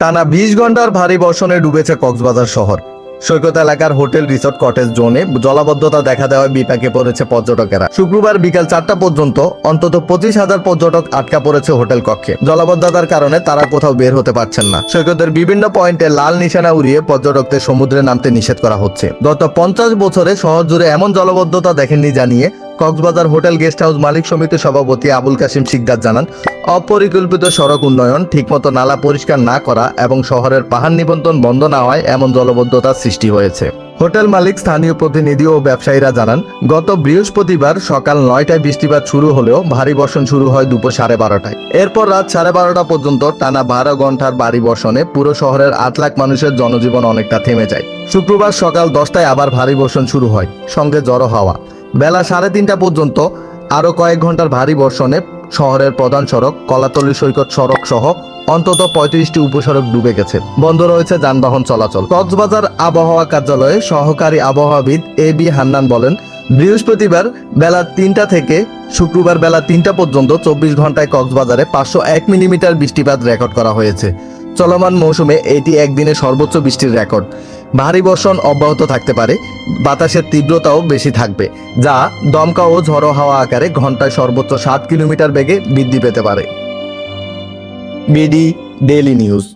টানা বিশ ঘণ্টার ভারী বর্ষণে ডুবেছে কক্সবাজার শহর। সৈকত এলাকার হোটেল, রিসোর্ট, কটেজ, জোনে জলাবদ্ধতা দেখা দেওয়ায় বিপাকে পড়েছে পর্যটকেরা। শুক্রবার বিকাল চারটা পর্যন্ত অন্তত পঁচিশ হাজার পর্যটক আটকা পড়েছে হোটেল কক্ষে। জলাবদ্ধতার কারণে তারা কোথাও বের হতে পারছেন না। সৈকতের বিভিন্ন পয়েন্টে লাল নিশানা উড়িয়ে পর্যটকদের সমুদ্রে নামতে নিষেধ করা হচ্ছে। গত পঞ্চাশ বছরে শহর জুড়ে এমন জলাবদ্ধতা দেখেননি জানিয়ে কক্সবাজার হোটেল গেস্ট হাউস মালিক সমিতির সভাপতি আবুল কাশিম শিকদার জানান, অপরিকল্পিত সড়ক উন্নয়ন ঠিকমতো নালা পরিষ্কার না করা এবং শহরের পাহাড় নিবন্ধন বন্ধ না হওয়ায় এমন জলবদ্ধতার সৃষ্টি হয়েছে। হোটেল মালিক, স্থানীয় প্রতিনিধি ও ব্যবসায়ীরা জানান, গত বৃহস্পতিবার সকাল নয়টায় বৃষ্টিপাত শুরু হলেও ভারী বর্ষণ শুরু হয় দুপুর সাড়ে বারোটায়। এরপর রাত সাড়ে বারোটা পর্যন্ত টানা বারো ঘণ্টার ভারী বর্ষণে পুরো শহরের আট লাখ মানুষের জনজীবন অনেকটা থেমে যায়। শুক্রবার সকাল দশটায় আবার ভারী বর্ষণ শুরু হয়, সঙ্গে জড়ো হওয়া। বেলা সাড়ে তিনটা পর্যন্ত আরও কয়েক ঘণ্টার ভারী বর্ষণে শহরের প্রধান সড়ক, কলাতলি সৈকত সড়ক সহ অন্তত পঁয়ত্রিশটি উপসড়ক ডুবে গেছে। বন্ধ রয়েছে যানবাহন চলাচল। কক্সবাজার আবহাওয়া কার্যালয়ে সহকারী আবহাওয়াবিদ এ বি হান্নান বলেন, বৃহস্পতিবার বেলা তিনটা থেকে শুক্রবার বেলা তিনটা পর্যন্ত চব্বিশ ঘন্টায় কক্সবাজারে পাঁচশো এক মিলিমিটার বৃষ্টিপাত রেকর্ড করা হয়েছে। চলমান মৌসুমে এটি একদিনে সর্বোচ্চ বৃষ্টির রেকর্ড। ভারী বর্ষণ অব্যাহত থাকতে পারে, বাতাসের তীব্রতাও বেশি থাকবে, যা দমকা ও ঝড়ো হাওয়া আকারে ঘন্টায় সর্বোচ্চ সাত কিলোমিটার বেগে বৃদ্ধি পেতে পারে। BD daily news.